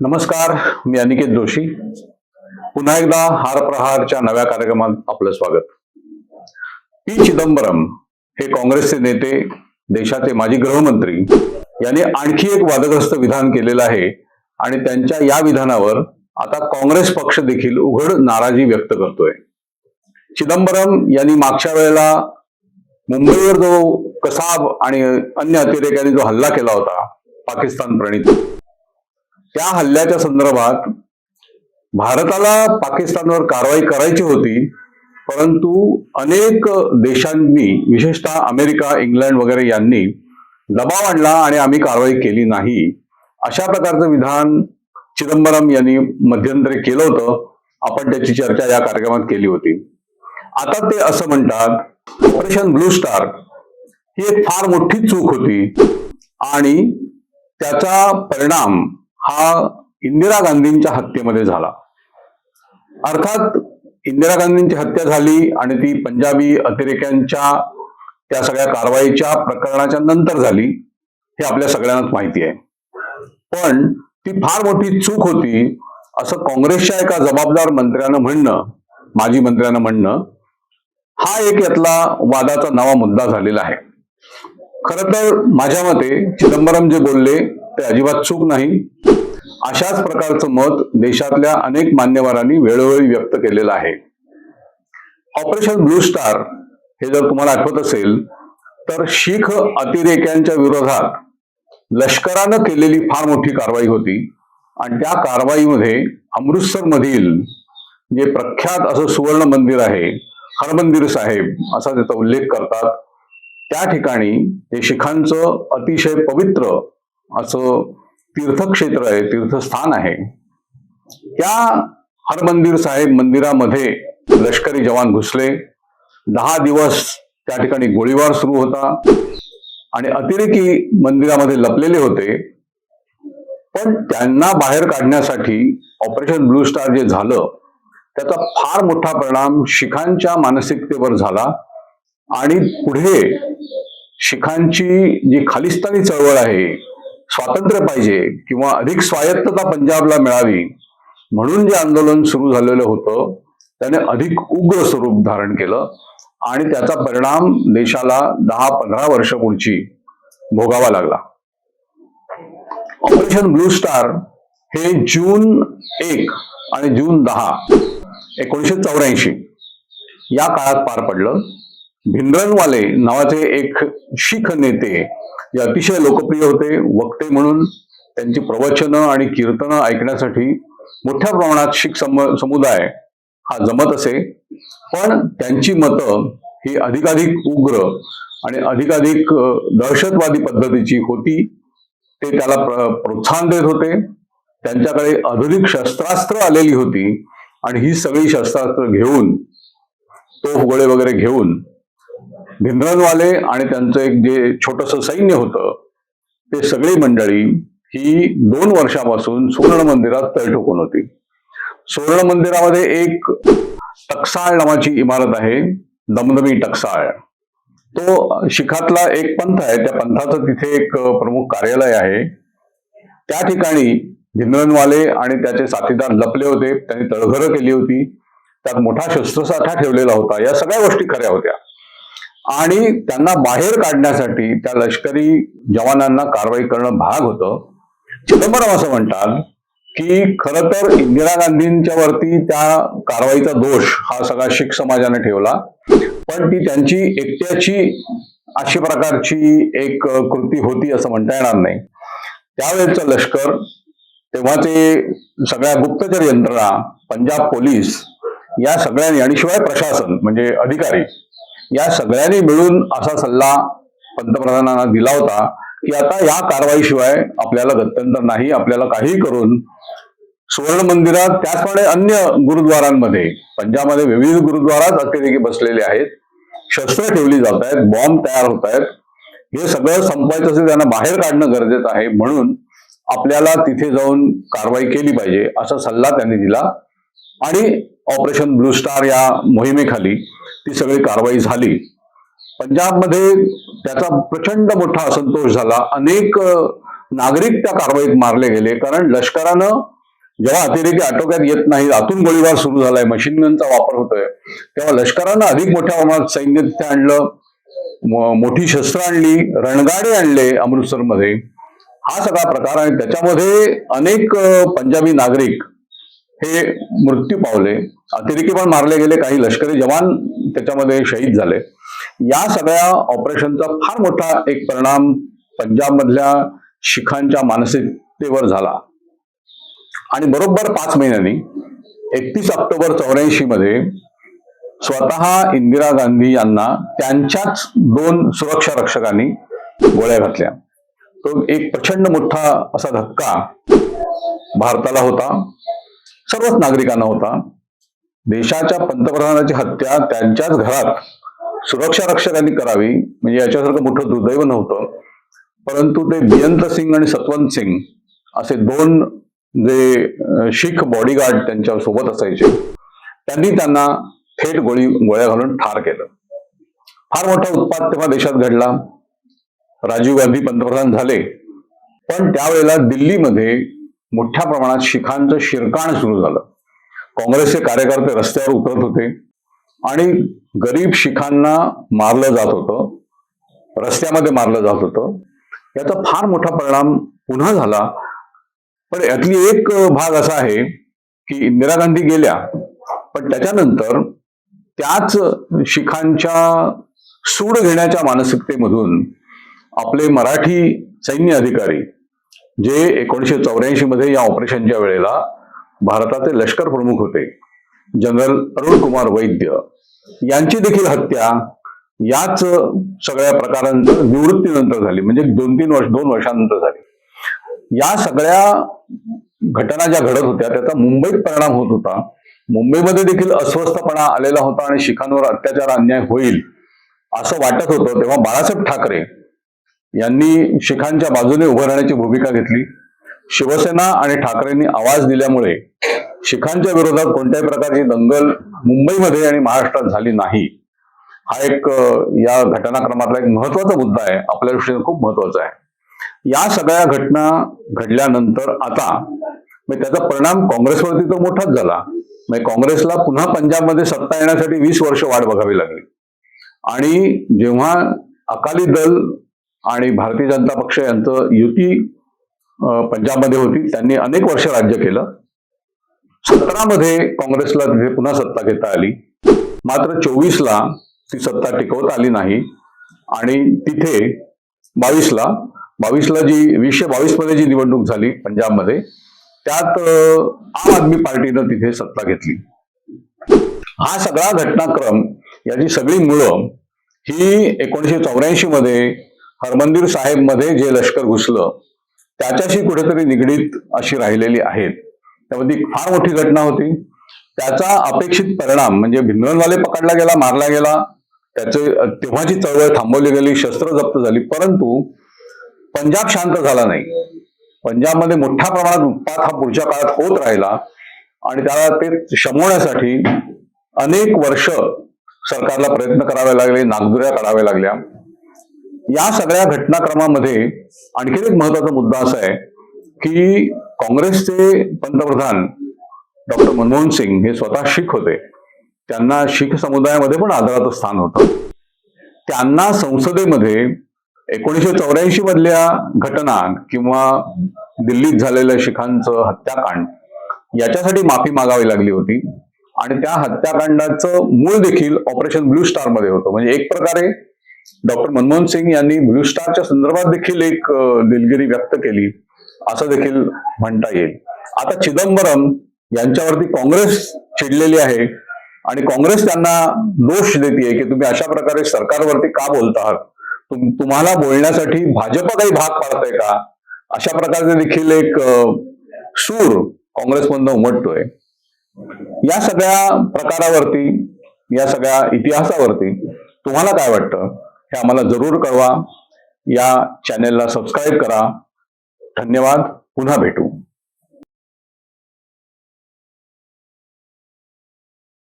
नमस्कार मी अनिकेत जोशी. पुन्हा एकदा हार प्रहारच्या नव्या कार्यक्रमात आपलं स्वागत. पी. चिदंबरम हे काँग्रेसचे नेते देशाचे माजी गृहमंत्री यांनी आणखी एक वादग्रस्त विधान केलेलं आहे आणि त्यांच्या या विधानावर आता काँग्रेस पक्ष देखील उघड नाराजी व्यक्त करतोय. चिदंबरम यांनी मागच्या वेळेला मुंबईवर जो कसाब आणि अन्य अतिरेक्यांनी जो हल्ला केला होता पाकिस्तान प्रणित त्या हल्ल्याच्या संदर्भात भारताला पाकिस्तानवर कारवाई करायची होती परंतु अनेक देशांनी विशेषतः अमेरिका इंग्लंड वगैरे यांनी दबाव आणला आणि आम्ही कारवाई केली नाही. अशा प्रकारचं विधान चिदंबरम यांनी मध्यंतरी केलं होतं. आपण त्याची चर्चा या कार्यक्रमात केली होती. आता ते असं म्हणतात ऑपरेशन ब्लू स्टार ही एक फार मोठी चूक होती आणि त्याचा परिणाम हा इंदिरा गांधींच्या हत्येमध्ये झाला. अर्थात इंदिरा गांधींची हत्या झाली आणि ती पंजाबी अतिरेक्यांच्या त्या सगळ्या कारवाईच्या प्रकरणाच्या नंतर झाली हे आपल्या सगळ्यांनाच माहिती आहे. पण ती फार मोठी चूक होती असं काँग्रेसच्या एका जबाबदार मंत्र्यानं म्हणणं माजी मंत्र्यानं म्हणणं हा एक यातला वादाचा नवा मुद्दा झालेला आहे. खर तर माझ्या मते चिदंबरम जे बोलले ते अजिबात चूक नाही. अशाच प्रकारचं मत देशातल्या अनेक मान्यवरांनी वेळोवेळी व्यक्त केलेलं आहे. ऑपरेशन ब्लू स्टार हे जर तुम्हाला आठवत असेल तर शीख अतिरेक्यांच्या विरोधात लष्करानं केलेली फार मोठी कारवाई होती. आणि त्या कारवाईमध्ये अमृतसर मधील जे प्रख्यात असं सुवर्ण मंदिर आहे हरमंदिर साहेब असा त्याचा उल्लेख करतात. त्या ठिकाणी हे शिखांचं अतिशय पवित्र असं तीर्थक्षेत्र आहे तीर्थस्थान आहे. त्या हरमंदिर साहेब मंदिरामध्ये लष्करी जवान घुसले. दहा दिवस त्या ठिकाणी गोळीबार सुरू होता आणि अतिरेकी मंदिरामध्ये लपलेले होते. पण त्यांना बाहेर काढण्यासाठी ऑपरेशन ब्लू स्टार जे झालं त्याचा फार मोठा परिणाम शिखांच्या मानसिकतेवर झाला. आणि पुढे शिखांची जी खालिस्तानी चळवळ आहे स्वातंत्र्य पाहिजे किंवा अधिक स्वायत्तता पंजाबला मिळावी म्हणून जे आंदोलन सुरू झालेलं होतं त्याने अधिक उग्र स्वरूप धारण केलं आणि त्याचा परिणाम देशाला दहा पंधरा वर्ष पुढची भोगावा लागला. ऑपरेशन ब्लू स्टार हे जून एक आणि जून दहा एकोणीसशे चौऱ्याऐंशी या काळात पार पडलं. भिंद्रनवाले नावाचे एक शीख नेते जे अतिशय लोकप्रिय होते वक्ते म्हणून त्यांची प्रवचनं आणि कीर्तनं ऐकण्यासाठी मोठ्या प्रमाणात शीख सम समुदाय हा जमत असे. पण त्यांची मतं ही अधिकाधिक उग्र आणि अधिकाधिक दहशतवादी पद्धतीची होती. ते त्याला प्रोत्साहन देत होते. त्यांच्याकडे आधुनिक शस्त्रास्त्र आलेली होती आणि ही सगळी शस्त्रास्त्र घेऊन तोफ गोळे वगैरे घेऊन भिंद्रनवाले आणि त्यांचं एक जे छोटस सैन्य होतं ते सगळी मंडळी ही दोन वर्षापासून सुवर्ण मंदिरात तळ ठोकून होती. सुवर्ण मंदिरामध्ये एक टकसाळ नावाची इमारत आहे दमदमी टकसाळ. तो शिखातला एक पंथ आहे त्या पंथाचं तिथे एक प्रमुख कार्यालय आहे. त्या ठिकाणी भिंद्रनवाले आणि त्याचे साथीदार लपले होते त्यांनी तळघरं केली होती त्यात मोठा शस्त्रसाठा ठेवलेला होता या सगळ्या गोष्टी खऱ्या होत्या. आणि त्यांना बाहेर काढण्यासाठी त्या लष्करी जवानांना कारवाई करणं भाग होतं. चिदंबरम असं म्हणतात की खर तर इंदिरा गांधींच्या वरती त्या कारवाईचा दोष हा सगळा शीख समाजाने ठेवला. पण ती त्यांची एकट्याची अशी प्रकारची एक कृती होती असं म्हणता येणार नाही. त्यावेळेचं लष्कर तेव्हाचे सगळ्या गुप्तचर यंत्रणा पंजाब पोलीस या सगळ्यांनी आणि शिवाय प्रशासन म्हणजे अधिकारी या सगळ्यांनी मिळून असा सल्ला पंतप्रधानांना दिला होता की आता या कारवाईशिवाय आपल्याला गत्यंतर नाही आपल्याला काही करून सुवर्ण मंदिरात त्याचप्रमाणे अन्य गुरुद्वारांमध्ये पंजाबमध्ये विविध गुरुद्वारात अतिरेकी बसलेले आहेत शस्त्र ठेवली जात आहेत बॉम्ब तयार होत आहेत. हे सगळं संपवायचं असेल त्यांना बाहेर काढणं गरजेचं आहे म्हणून आपल्याला तिथे जाऊन कारवाई केली पाहिजे असा सल्ला त्यांनी दिला. आणि ऑपरेशन ब्लू स्टार या मोहिमेखाली ती सगळी कारवाई झाली. पंजाबमध्ये त्याचा प्रचंड मोठा असंतोष झाला. अनेक नागरिक त्या कारवाईत मारले गेले. कारण लष्करानं जेव्हा अतिरेकी आटोक्यात येत नाही आतून गोळीबार सुरू झालाय मशीन गनचा वापर होतोय तेव्हा लष्करानं अधिक मोठ्या प्रमाणात सैन्य तिथे आणलं मोठी शस्त्र आणली रणगाडे आणले अमृतसरमध्ये. हा सगळा प्रकार आणि त्याच्यामध्ये अनेक पंजाबी नागरिक हे मृत्यू पावले. अतिरेकी पण मारले गेले. काही लष्करी जवान त्याच्यामध्ये शहीद झाले. या सगळ्या ऑपरेशनचा फार मोठा एक परिणाम पंजाबमधल्या शिखांच्या मानसिकतेवर झाला. आणि बरोबर पाच महिन्यांनी एकतीस ऑक्टोबर चौऱ्याऐंशी मध्ये स्वतः इंदिरा गांधी यांना त्यांच्याच दोन सुरक्षा रक्षकांनी गोळ्या घातल्या. तो एक प्रचंड मोठा असा धक्का भारताला होता. सर्वच नागरिकांना होता. देशाच्या पंतप्रधानाची हत्या त्यांच्याच घरात सुरक्षा रक्षकांनी करावी म्हणजे याच्यासारखं मोठं दुर्दैव नव्हतं. परंतु ते बियंत सिंग आणि सतवंत सिंग असे दोन जे शीख बॉडीगार्ड त्यांच्यासोबत असायचे त्यांनी त्यांना थेट गोळी गोळ्या घालून ठार केलं. फार मोठा उत्पाद तेव्हा देशात घडला. राजीव गांधी पंतप्रधान झाले. पण त्यावेळेला दिल्लीमध्ये मोठ्या प्रमाणात शिखांचं शिरकाण सुरू झालं. काँग्रेसचे कार्यकर्ते रस्त्यावर उतरत होते आणि गरीब शिखांना मारलं जात होतं. रस्त्यामध्ये मारलं जात होतं. याचा फार मोठा परिणाम पुन्हा झाला. पण यातली एक भाग असा आहे की इंदिरा गांधी गेल्या पण त्याच्यानंतर त्याच शिखांच्या सूड घेण्याच्या मानसिकतेमधून आपले मराठी सैन्य अधिकारी जे एकोणीसशे चौऱ्याऐंशी मध्ये या ऑपरेशनच्या वेळेला भारताचे लष्कर प्रमुख होते जनरल अरुण कुमार वैद्य. यांची देखील हत्या याच सगळ्या प्रकारांचं निवृत्तीनंतर झाली म्हणजे दोन तीन वर्ष दोन वर्षानंतर झाली. या सगळ्या घटना ज्या घडत होत्या त्याचा मुंबईत परिणाम होत होता. मुंबईमध्ये देखील अस्वस्थपणा आलेला होता आणि शिखांवर अत्याचार अन्याय होईल असं वाटत होतं तेव्हा बाळासाहेब ठाकरे यांनी शिखांच्या बाजूने उभं राहण्याची भूमिका घेतली. शिवसेना आणि ठाकरेंनी आवाज दिल्यामुळे शिखांच्या विरोधात कोणत्याही प्रकारची दंगल मुंबईमध्ये आणि महाराष्ट्रात झाली नाही. हा एक या घटनाक्रमातला एक महत्त्वाचा मुद्दा आहे. आपल्या दृष्टीने खूप महत्त्वाचा आहे. या सगळ्या घटना घडल्यानंतर आता मग त्याचा परिणाम काँग्रेसवरती तर मोठाच झाला. म्हणजे काँग्रेसला पुन्हा पंजाबमध्ये सत्ता येण्यासाठी वीस वर्ष वाट बघावी लागली. आणि जेव्हा अकाली दल आणि भारतीय जनता पक्ष यांचं युती पंजाबमध्ये होती. त्यांनी अनेक वर्ष राज्य केलं. सतरामध्ये काँग्रेसला तिथे पुन्हा सत्ता घेता आली. मात्र चोवीसला ती सत्ता टिकवता आली नाही. आणि तिथे बावीसला बावीसला जी वीसशे बावीसमध्ये जी निवडणूक झाली पंजाबमध्ये त्यात आम आदमी पार्टीनं तिथे सत्ता घेतली. हा सगळा घटनाक्रम याची सगळी मुळं ही एकोणीसशे चौऱ्याऐंशी मध्ये हरमंदिर साहेबमध्ये जे लष्कर घुसलं त्याच्याशी कुठेतरी निगडीत अशी राहिलेली आहेत. त्यामध्ये फार मोठी घटना होती. त्याचा अपेक्षित परिणाम म्हणजे भिंदवनवाले पकडला गेला मारला गेला त्याचे तेव्हाची चळवळ थांबवली गेली शस्त्र जप्त झाली परंतु पंजाब शांत झाला नाही. पंजाबमध्ये मोठ्या प्रमाणात उत्पात हा पुढच्या काळात होत राहिला आणि त्याला ते शमवण्यासाठी अनेक वर्ष सरकारला प्रयत्न करावे लागले नागदुऱ्या काढाव्या लागल्या. या सगळ्या घटनाक्रमामध्ये आणखी एक महत्त्वाचा मुद्दा असा आहे की काँग्रेसचे पंतप्रधान डॉक्टर मनमोहन सिंग हे स्वतः शीख होते. त्यांना शीख समुदायामध्ये पण आदराचं स्थान होतं. त्यांना संसदेमध्ये एकोणीसशे चौऱ्याऐंशी मधल्या घटना किंवा दिल्लीत झालेल्या शिखांचं हत्याकांड याच्यासाठी माफी मागावी लागली होती. आणि त्या हत्याकांडाचं मूळ देखील ऑपरेशन ब्लू स्टारमध्ये होतं. म्हणजे एक प्रकारे डॉक्टर मनमोहन सिंग यांनी ब्ल्यू स्टारच्या संदर्भात देखील एक दिलगिरी व्यक्त केली. असं देखील म्हणता येईल. आता चिदंबरम यांच्यावरती काँग्रेस चिडलेली आहे आणि काँग्रेस त्यांना दोष देते की तुम्ही अशा प्रकारे सरकारवरती का बोलता आहात? तुम तुम्हाला बोलण्यासाठी भाजप काही भाग पाडतंय का? अशा प्रकारचे देखील एक सूर काँग्रेसमधनं उमटतोय. या सगळ्या प्रकारावरती या सगळ्या इतिहासावरती तुम्हाला काय वाटतं? हे आम्हाला जरूर कळवा. या चॅनेलला सबस्क्राईब करा. धन्यवाद. पुन्हा भेटू.